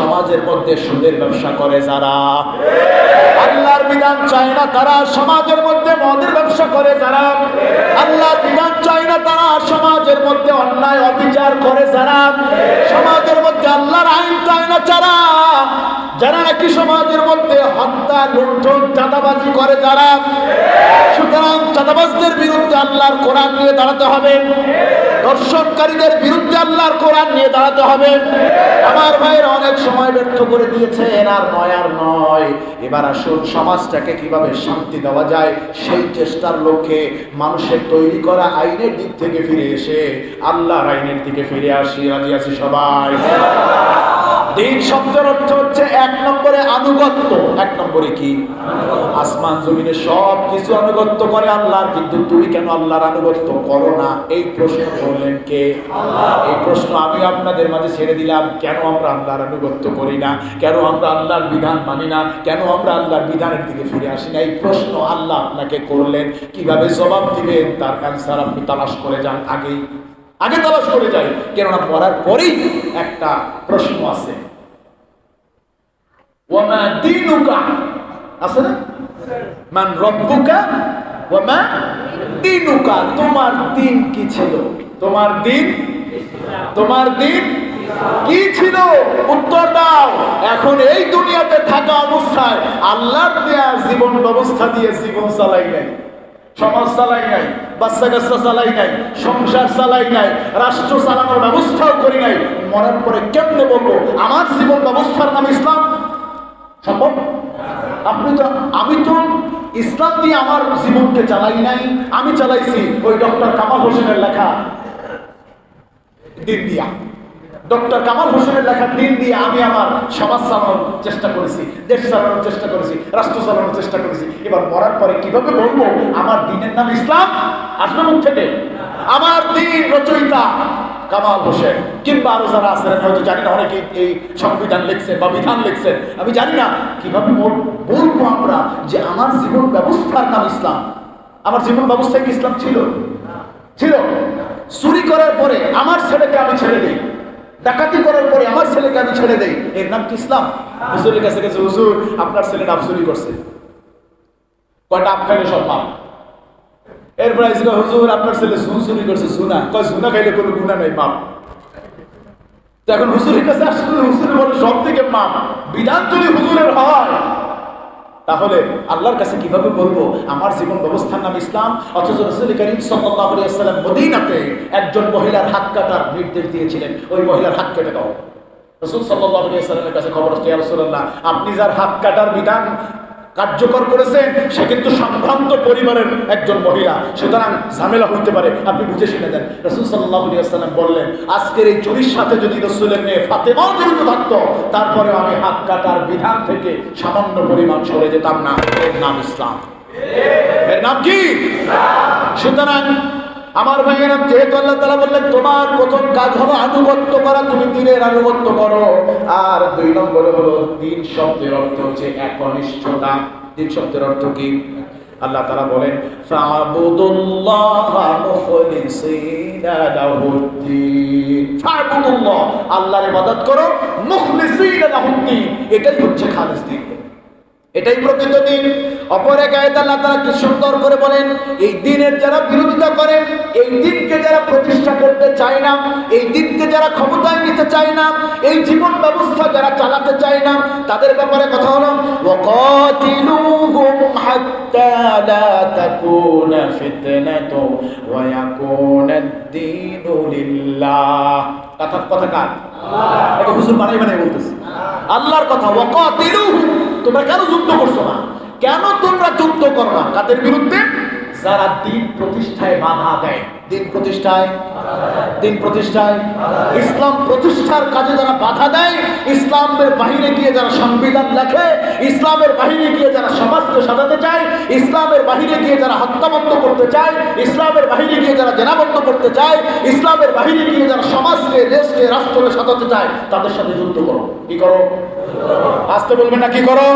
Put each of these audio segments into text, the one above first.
সমাজের মধ্যে সুদের ব্যবসা করে যারা। আল্লাহর বিধান চায় না তারা সমাজের মধ্যে মদের ব্যবসা করে যারা। আল্লাহর বিধান চায় না তারা সমাজের মধ্যে অন্যায় অবিচার করে যারা। সমাজের মধ্যে আল্লাহর আইন চায় না যারা। যারা নাকি সমাজের মধ্যে হত্যা, লুণ্ঠন, চাঁদাবাজি করে যারা। সুতরাং চাঁদাবাজদের বিরুদ্ধে আল্লাহর কোরআন নিয়ে দাঁড়াতে হবে। দর্শনকারীদের বিরুদ্ধে আল্লাহর কোরআন নিয়ে দাঁড়াতে হবে। আমার ভাইয়ের অনেক সময় ব্যর্থ করে নয়, আর নয়। এবার আসুন, সমাজটাকে কীভাবে শান্তি দেওয়া যায়, সেই চেষ্টার লক্ষ্যে মানুষের তৈরি করা আইনের দিক থেকে ফিরে এসে আল্লাহর আইনের দিকে ফিরে আসি। রাজি আছি সবাই? দিন শব্দের অর্থ হচ্ছে এক নম্বরে আনুগত্য। এক নম্বরে কি? আসমান, জমিনে সব কিছু আনুগত্য করে আল্লাহর। কিন্তু তুমি কেন আল্লাহর আনুগত্য করো না? এই প্রশ্ন করলেন কে? এই প্রশ্ন আমি আপনাদের মাঝে ছেড়ে দিলাম। কেন আমরা আল্লাহর আনুগত্য করি না? কেন আমরা আল্লাহর বিধান মানি না? কেন আমরা আল্লাহর বিধানের দিকে ফিরে আসি না? এই প্রশ্ন আল্লাহ আপনাকে করলেন। কীভাবে জবাব দিবেন? তার অ্যান্সার আপনি তালাশ করে যান আগেই। আগে তালাশ করে যাই। কেননা পড়ার পরেই একটা প্রশ্ন আছে। তোমার দিন কি ছিল? তোমার দিন তোমার দিন কি ছিল? উত্তর দাও। এখন এই দুনিয়াতে থাকা অবস্থায় আল্লাহর দেয়া জীবন ব্যবস্থা দিয়ে জীবন চালাই নাই। সমাজ চালাই নাই, বাচ্চা কাচ্চা চালাই নাই, সংসার চালাই নাই, রাষ্ট্র চালানোর ব্যবস্থাও করি নাই। মরার পরে কেমনে বলব, আমার জীবন ব্যবস্থার নাম ইসলাম? সম্ভব? আপনি তো, আমি তো ইসলাম দিয়ে আমার জীবনকে চালাই নাই, আমি চালাইছি। ওই ডক্টর কামাল হোসেনের লেখা দিন দিয়া। ডক্টর কামাল হোসেনের লেখা, দিন দিয়ে আমি আমার সমাজ চালানোর চেষ্টা করেছি, দেশ চালানোর চেষ্টা করেছি, রাষ্ট্র চালানোর চেষ্টা করেছি। এবার মরার পরে কীভাবে বলব, আমার দিনের নাম ইসলাম আসবে মুখ থেকে। আমার দিন রচয়িতা কামাল হোসেন। কিংবা আরও যারা আছেন হয়তো জানি না, অনেকে এই সংবিধান লিখছেন বা বিধান লিখছেন। আমি জানি না কীভাবে বল- বলব আমরা যে আমার জীবন ব্যবস্থার নাম ইসলাম। আমার জীবন ব্যবস্থায় কি ইসলাম ছিল? ছিল। চুরি করার পরে আমার ছেলেকে আমি ছেড়ে দিই। ডাকাতি করার পরে আমার ছেলেকে আমি ছেড়ে দেই। এর নাম কি ইসলাম? হুজুরের কাছে গেছে হুজুর আপনার ছেলে ডাব চুরি করছে। কয়টা আপ খাইলে সব মাপ এরপরে কয়, হুজুর আপনার ছেলে সুন চুরি করছে সুনা কয় সুনা খাইলে কোনো গুণা নাই মাপ। এখন হুজুরের কাছে আসলে হুজুরের বলে সব থেকে মাপ। বিধান যদি হুজুরের হয় তাহলে আল্লাহর কাছে কীভাবে বলব, আমার জীবন ব্যবস্থার নাম ইসলাম? অথচ রসুল করিম সাল্লাম মদিনাতে একজন মহিলার হাত কাটার নির্দেশ দিয়েছিলেন। ওই মহিলার হাত কেটে দাও। রসুল সাল্লাহ আলিয়া সাল্লামের কাছে খবর আসছে আপনি যার হাত কাটার বিধান কার্যকর করেছে, সে কিন্তু সম্ভ্রান্ত পরিবারের একজন মহিলা। সুতরাং ঝামেলা হইতে পারে, আপনি বুঝে শুনে দেন। রসুল সাল্লাহ সাল্লাম বললেন, আজকের এই চুরির সাথে যদি রসুলের মেয়ে ফাতেমাও জড়িত থাকতো তারপরে আমি হাত কাটার বিধান থেকে সামান্য পরিমাণ সরে যেতাম না। এর নাম ইসলাম। এর নাম কি? সুতরাং আমার ভাইয়েরা, যেহেতু আল্লাহ তালা বললেন, তোমার প্রথম কাজ হলো আনুগত্য করা, তুমি দিনের আনুগত্য করো। আর দুই নম্বরে হলো দিন শব্দের অর্থ হচ্ছে একনিষ্ঠতা। দিন শব্দের অর্থ কি? আল্লাহ তারা বলেন আল্লাহর ইবাদত করো, মুখলিসিনা এটাই হচ্ছে খালিস দিন। এটাই প্রকৃত দিন। তাআলা কি সুন্দর করে বলেন, এই দিনের যারা বিরোধিতা করে, এই দিনকে যারা প্রতিষ্ঠা করতে চায় না, এই দিনকে যারা ক্ষমতায় নিতে চায় না, এই জীবন ব্যবস্থা যারা চালাতে চায় না, তাদের ব্যাপারে কথা আল্লাহর কথা তোমরা কেন যুদ্ধ করছ না? কেন তোমরা যুদ্ধ করো না? কাদের বিরুদ্ধে? যারা দিন প্রতিষ্ঠায় বাধা দেয়। দিন প্রতিষ্ঠায়? দিন প্রতিষ্ঠায়, ইসলাম প্রতিষ্ঠার কাজে যারা বাধা দেয়, ইসলামের বাহিরে গিয়ে যারা সংবিধান লেখে, ইসলামের বাহিরে গিয়ে যারা সমাজকে সাজাতে চায়, ইসলামের বাহিরে গিয়ে যারা হত্যাবন্ধ করতে চায়, ইসলামের বাহিরে গিয়ে যারা জেনাবন্ধ করতে চায়, ইসলামের বাহিরে গিয়ে যারা সমাজকে, দেশকে, রাষ্ট্রকে সাজাতে চায়, তাদের সাথে যুদ্ধ করো। কি করো? আসতে বলবে না, কি করো?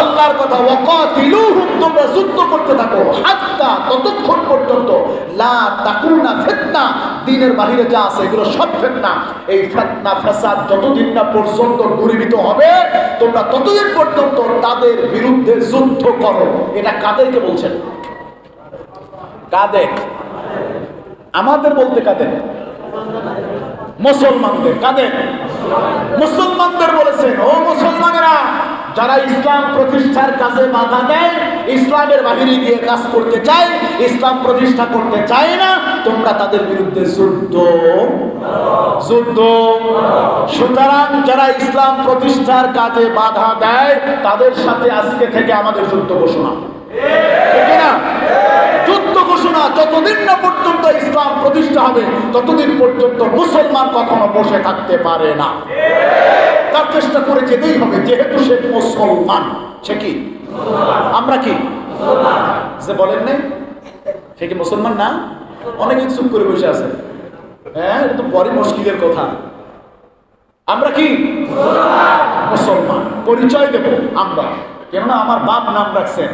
আল্লাহর কথা, ওয়াকাতিলুহুম, তোমরা যুদ্ধ করতে থাকো, হাত্তা ততক্ষণ পর্যন্ত, লা তাকুনা ফিতনা দিনের বাহিরে যা আছে এগুলো সব ফিতনা। এই ফিতনা ফাসাদ যতদিন না পর্যন্ত দূরীভূত হবে, তোমরা ততদিন পর্যন্ত তাদের বিরুদ্ধে যুদ্ধ করো। এটা কাদেরকে বলছেন? কাদের? আমাদের বলতে কাদের? মুসলমানদের। কাদের? মুসলমানদের বলেছেন, ও মুসলমানেরা, যারা ইসলাম প্রতিষ্ঠার কাজে বাধা দেয় ইসলামের বাহিরে গিয়ে কাজ করতে চায়, ইসলাম প্রতিষ্ঠা করতে চায় না, তোমরা তাদের বিরুদ্ধে যুদ্ধ যুদ্ধ সুতরাং যারা ইসলাম প্রতিষ্ঠার কাজে বাধা দেয়, তাদের সাথে আজকে থেকে আমাদের যুদ্ধ ঘোষণা। ঠিক না যুদ্ধ ঘোষণা যতদিন না পর্যন্ত ইসলাম প্রতিষ্ঠা হবে, ততদিন পর্যন্ত মুসলমান কখনো বসে থাকতে পারে না। তার চেষ্টা করে যেতেই হবে, যেহেতু সে মুসলমান, সে কি? আমরা কি? যে বলেন নাই? সে কি মুসলমান না? অনেকে চুপ করে বসে আছে। হ্যাঁ এটা তো বড় মুশকিলের কথা। আমরা কি? মুসলমান। পরিচয় দেব আমরা। কেননা আমার বাপ নাম রাখছেন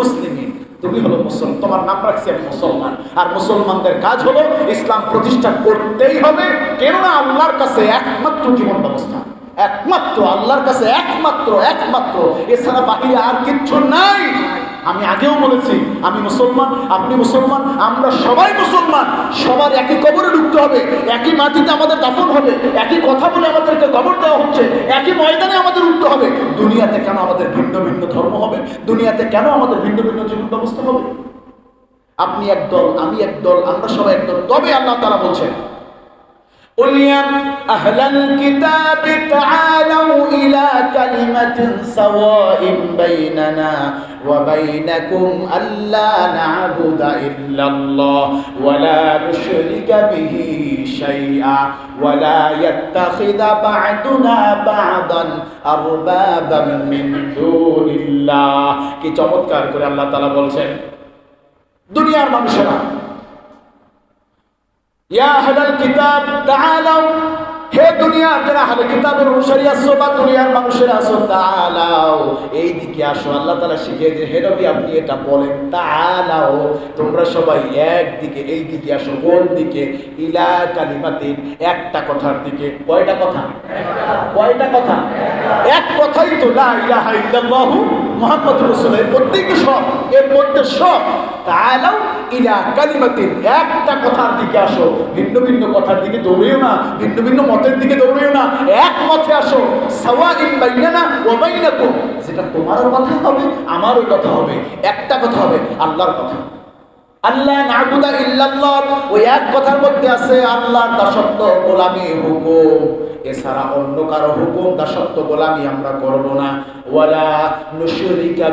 মুসলিমিন। তুমি হলো মুসলমান, তোমার নাম রাখছি আমি মুসলমান। আর মুসলমানদের কাজ হলো ইসলাম প্রতিষ্ঠা করতেই হবে। কেননা আল্লাহর কাছে একমাত্র জীবন ব্যবস্থা। একমাত্র, আল্লাহর কাছে একমাত্র একমাত্র। এছাড়া বাহিরে আর কিচ্ছু নাই। আমি আগেও বলেছি, আমি মুসলমান, আপনি মুসলমান, আমরা সবাই মুসলমান। সবার একই কবরে ঢুকতে হবে, একই মাটিতে আমাদের দাফন হবে, একই কথা বলে আমাদেরকে কবর দেওয়া হচ্ছে, একই ময়দানে আমাদের উঠতে হবে। দুনিয়াতে কেন আমাদের ভিন্ন ভিন্ন ধর্ম হবে? দুনিয়াতে কেন আমাদের ভিন্ন ভিন্ন জীবন ব্যবস্থা হবে? আপনি একদল আমি একদল আমরা সবাই একদল তবে আল্লাহ তারা বলছেন قل يا أهل الكتاب تعالوا إلى كلمة سواء بيننا وبينكم ألا نعبد إلا الله ولا نشرك به شيئا ولا يتخذ بعضنا بعضا أربابا من دون الله কি চমৎকার করে আল্লাহ তাআলা বলছেন দুনিয়ার মানুষেরা ইয়া আহলাল কিতাব, তাআলাউ, হে দুনিয়ার যারা আহলে কিতাবের অনুসারী আছো বা দুনিয়ার মানুষের আছো তাআলাও এই আসো। আল্লাহ তাআলা শিখিয়ে যে হে নবী, আপনি এটা বলেন তাআলাও তোমরা সবাই এক এই দিকে আসো, কোন দিকে? ইলা কালিমাতিন, একটা কথার দিকে। কয়টা কথা? কয়টা কথা? এক কথাই তো, লা ইলাহা ইল্লাল্লাহু মুহাম্মাদুর রাসূল এর মধ্যেই তো সব, এর মধ্যে সব তাআলাও ইলা কালিমাতিন, একটা কথার দিকে আসো, ভিন্ন ভিন্ন কথার দিকে দৌড়িও না, ভিন্ন ভিন্ন মতের দিকে দৌড়িও না, এক মতে আসো, সাওয়াইন বাইনানা ওয়া বাইনাকুম, যেটা তোমারও কথা হবে, আমারও কথা হবে, একটা কথা হবে, আল্লাহর কথা। আল্লাহ নাবুদা ইল্লাল্লাহ, ওই এক কথার মধ্যে আছে, আল্লাহর দাসত্ব গোলামি হুকুম। এছাড়া অন্য কারও হুকুম, দাসত্ব গোলামি আমরা করব না। ওয়ালা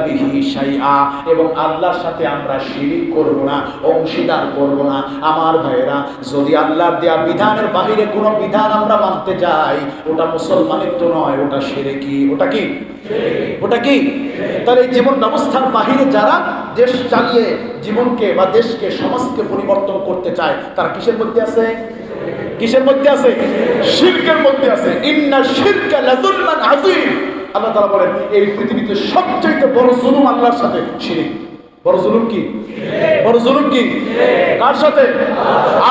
বিহি এবং আল্লাহর সাথে আমরা শিরিক করব না, অংশীদার করব না। আমার ভাইয়েরা, যদি আল্লাহর দেয়া বিধানের বাহিরে কোনো বিধান আমরা মানতে যাই ওটা মুসলমানের তো নয়, ওটা সেরে কি ওটা কি? ওটা কি? তাহলে এই জীবন ব্যবস্থার বাহিরে যারা দেশ চালিয়ে জীবনকে বা দেশকে, সমাজকে পরিবর্তন করতে চায়, তারা কিসের মধ্যে আছে? কিসের মধ্যে আছে? শিরকের মধ্যে আছে। ইন্না লাযুলমান আযীম। আল্লাহ তাআলা বলেন এই পৃথিবীতে সবচেয়ে বড় জুলুম আল্লাহর সাথে শিরিক। বড় জুলুম কি? বড় জুলুম কি? কার সাথে?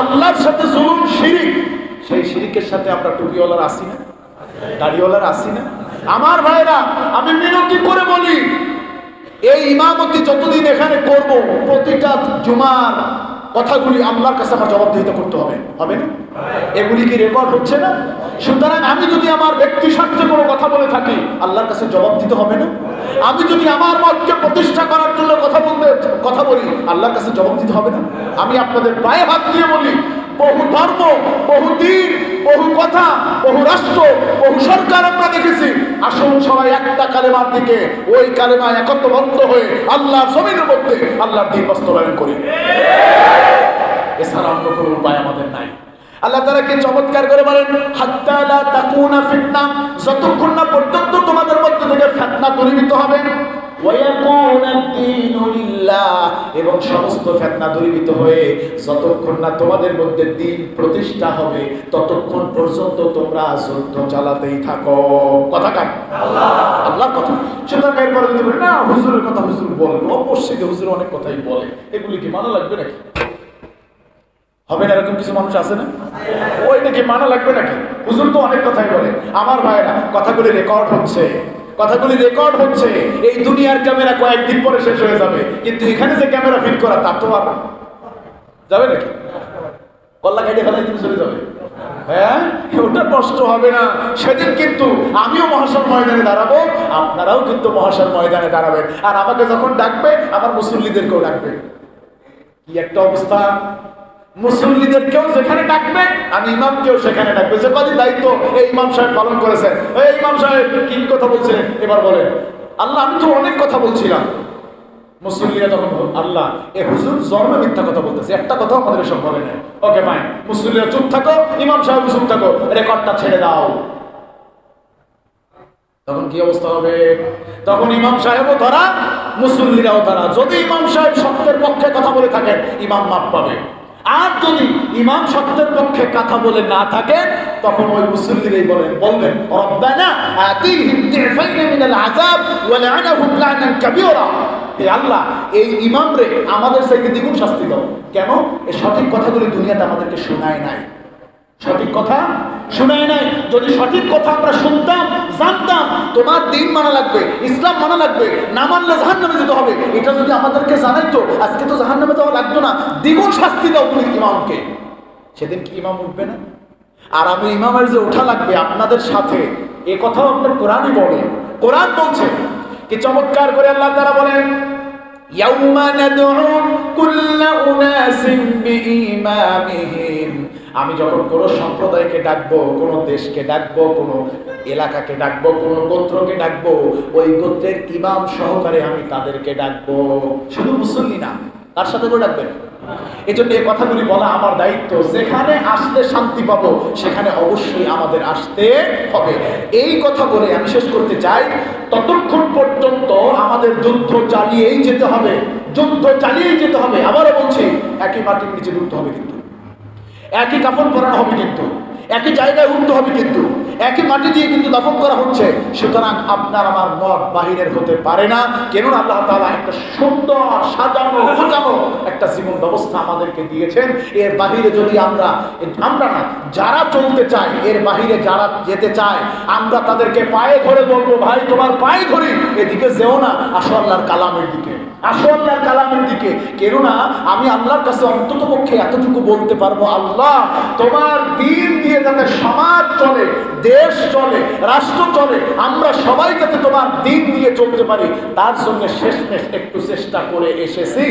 আল্লাহর সাথে। জুলুম শিরিক। সেই শিরিকের সাথে আমরা টুপিওয়ালার আসি না? দাড়িওয়ালার আসি না? আমার ভাইরা আমি মিনতি করে বলি এই ইমামতি যতদিন এখানে করব প্রতিটা জুমার কথাগুলি আল্লাহর কাছে আমার জবাবদিহিতা করতে হবে। হবে না? এগুলি কি রেকর্ড হচ্ছে না? সুতরাং আমি যদি আমার ব্যক্তি স্বার্থে কোনো কথা বলে থাকি, আল্লাহর কাছে জবাব দিতে হবে না? আমি যদি আমার মতকে প্রতিষ্ঠা করার জন্য কথা বলতে, কথা বলি, আল্লাহর কাছে জবাব দিতে হবে না? আমি আপনাদের পায়ে হাত দিয়ে বলি, বহু ধর্ম, বহু দিন, বহু কথা, বহু রাষ্ট্র, বহু সরকার আমরা দেখেছি আসুন সবাই একটা কালেমার দিকে, ওই কালেমা একত্রবদ্ধ হয়ে আল্লাহ জমিনের মধ্যে আল্লাহর দিন বাস্তবায়ন করি। এছাড়া অন্য কোনো উপায় আমাদের নাই। আল্লাহ তারা কি চমৎকার করে বলেন, হাত্তা তাকুনা ফিতনা। যতক্ষণ না পর্যন্ত তোমাদের মধ্যে থেকে ফেতনা দূরীভূত হবে এবং সমস্ত ফিতনা দূরীভূত হয়ে যতক্ষণ না তোমাদের মধ্যে দিন প্রতিষ্ঠা হবে ততক্ষণ পর্যন্ত তোমরা যুদ্ধ চালাতেই থাকো। কথা আল্লাহ। আল্লাহর কথা। সুতরাং এরপরে যদি বলি না হুজুরের কথা হুজুর বলে মসজিদে হুজুর অনেক কথাই বলে। এগুলি কি মানা লাগবে নাকি? হবে না এরকম কিছু মানুষ আছে না? ওই নাকি মানা লাগবে নাকি? হুজুর তো অনেক কথাই বলে। আমার ভাইরা কথাগুলি রেকর্ড হচ্ছে। কথাগুলি রেকর্ড হচ্ছে, এই দুনিয়ার ক্যামেরা কয়েকদিন পরে শেষ হয়ে যাবে। কিন্তু এখানে যে ক্যামেরা ফিট করা, তার তো আর যাবে নাকি? কল্লা কেটে ফেলাই তুমি চলে যাবে। হ্যাঁ? ওটা কষ্ট হবে না। সেদিন কিন্তু আমিও মহাশাল ময়দানে দাঁড়াবো, আপনারাও কিন্তু মহাশাল ময়দানে দাঁড়াবেন। আর আমাকে যখন ডাকবে, আমার মুসল্লিদেরকেও ডাকবে। কি একটা অবস্থা? মুসল্লিদেরকেও যেখানে ডাকবে আমি ইমামকেও সেখানে ডাকবে। যে কদিন দায়িত্ব এই ইমাম সাহেব পালন করেছেন, এই ইমাম সাহেব কি কথা বলছিলেন এবার বলেন। আল্লাহ, আমি তো অনেক কথা বলছিলাম। মুসল্লিরা তখন আল্লাহ, এ হুজুর জন্মে মিথ্যা কথা বলতেছে, একটা কথাও আমাদের এসব বলে না ওকে ফাইন মুসল্লিরা চুপ থাকো, ইমাম সাহেব চুপ থাকো, রেকর্ডটা ছেড়ে দাও। তখন কি অবস্থা হবে? তখন ইমাম সাহেবও ধরা, মুসল্লিরাও ধরা। যদি ইমাম সাহেব সত্যের পক্ষে কথা বলে থাকেন, ইমাম মাপ পাবে। আর যদি ইমাম সত্যের পক্ষে কথা বলে না থাকে, তখন ওই মুসল্লিরাই বলেন, বলবেন, রব্বানা আতিহিম দিফাইন মিনাল আযাব ওয়া লা'নাহুম লা'নান কাবীরা। হে আল্লাহ, এই ইমাম রে আমাদের সাথে দ্বিগুণ শাস্তি দাও। কেন? এই সঠিক কথাগুলি দুনিয়াতে আমাদেরকে শোনায় নাই। সঠিক কথা? শোনায় নাই। যদি সঠিক কথা আমরা শুনতাম তোমার দিন মানা লাগবে ইসলাম মানা লাগবে না মানলে জাহান নামে যেতে হবে এটা যদি আমাদেরকে জানাইতো আজকে তো জাহান নামে যাওয়া লাগতো না দ্বিগুণ শাস্তি দাও তুমি ইমামকে সেদিন কি ইমাম উঠবে না আর আমি ইমামের যে ওঠা লাগবে আপনাদের সাথে এ কথাও আপনার কোরআনই বলে কোরআন বলছে কি চমৎকার করে আল্লাহ তারা বলেন يوم ندعو كل أناس بإمامهم আমি যখন কোনো সম্প্রদায়কে ডাকবো, কোনো দেশকে ডাকবো, কোনো এলাকাকে ডাকবো, কোনো গোত্রকে ডাকবো, ওই গোত্রের ইমাম সহকারে আমি তাদেরকে ডাকবো। শুধু মুসল্লি না তার সাথে করে ডাকবেন? এই জন্য এই কথাগুলি বলা আমার দায়িত্ব। যেখানে আসলে শান্তি পাবো, সেখানে অবশ্যই আমাদের আসতে হবে। এই কথা বলে আমি শেষ করতে চাই। ততক্ষণ পর্যন্ত আমাদের যুদ্ধ চালিয়েই যেতে হবে। যুদ্ধ চালিয়েই যেতে হবে। আবারও বলছি, একই মাটির নিচে ডুবতে হবে কিন্তু। একই কাপড় পরানো হবে কিন্তু। একই জায়গায় উঠতে হবে কিন্তু, একই মাটি দিয়ে কিন্তু দাফন করা হচ্ছে। সুতরাং আপনার আমার মত বাহিরের হতে পারে না। কেন আল্লাহ তাআলা একটা সুন্দর সাজানো, গোছানো একটা জীবন ব্যবস্থা আমাদেরকে দিয়েছেন। এর বাহিরে যদি আমরা আমরা না, যারা চলতে চায়, এর বাহিরে যারা যেতে চায়, আমরা তাদেরকে পায়ে ধরে বলব, ভাই, তোমার পায়ে ধরি, এদিকে যেও না, আসো আল্লাহর কালামের দিকে, আসো আল্লাহর কালামের দিকে। কেননা, আমি আল্লাহর কাছে অন্তত পক্ষে এতটুকু বলতে পারব, আল্লাহ, তোমার দিন দিয়ে যাতে সমাজ চলে, দেশ চলে, রাষ্ট্র চলে, আমরা সবাই যাতে তোমার দিন দিয়ে চলতে পারি। তার জন্য শেষ একটু চেষ্টা করে এসেছি।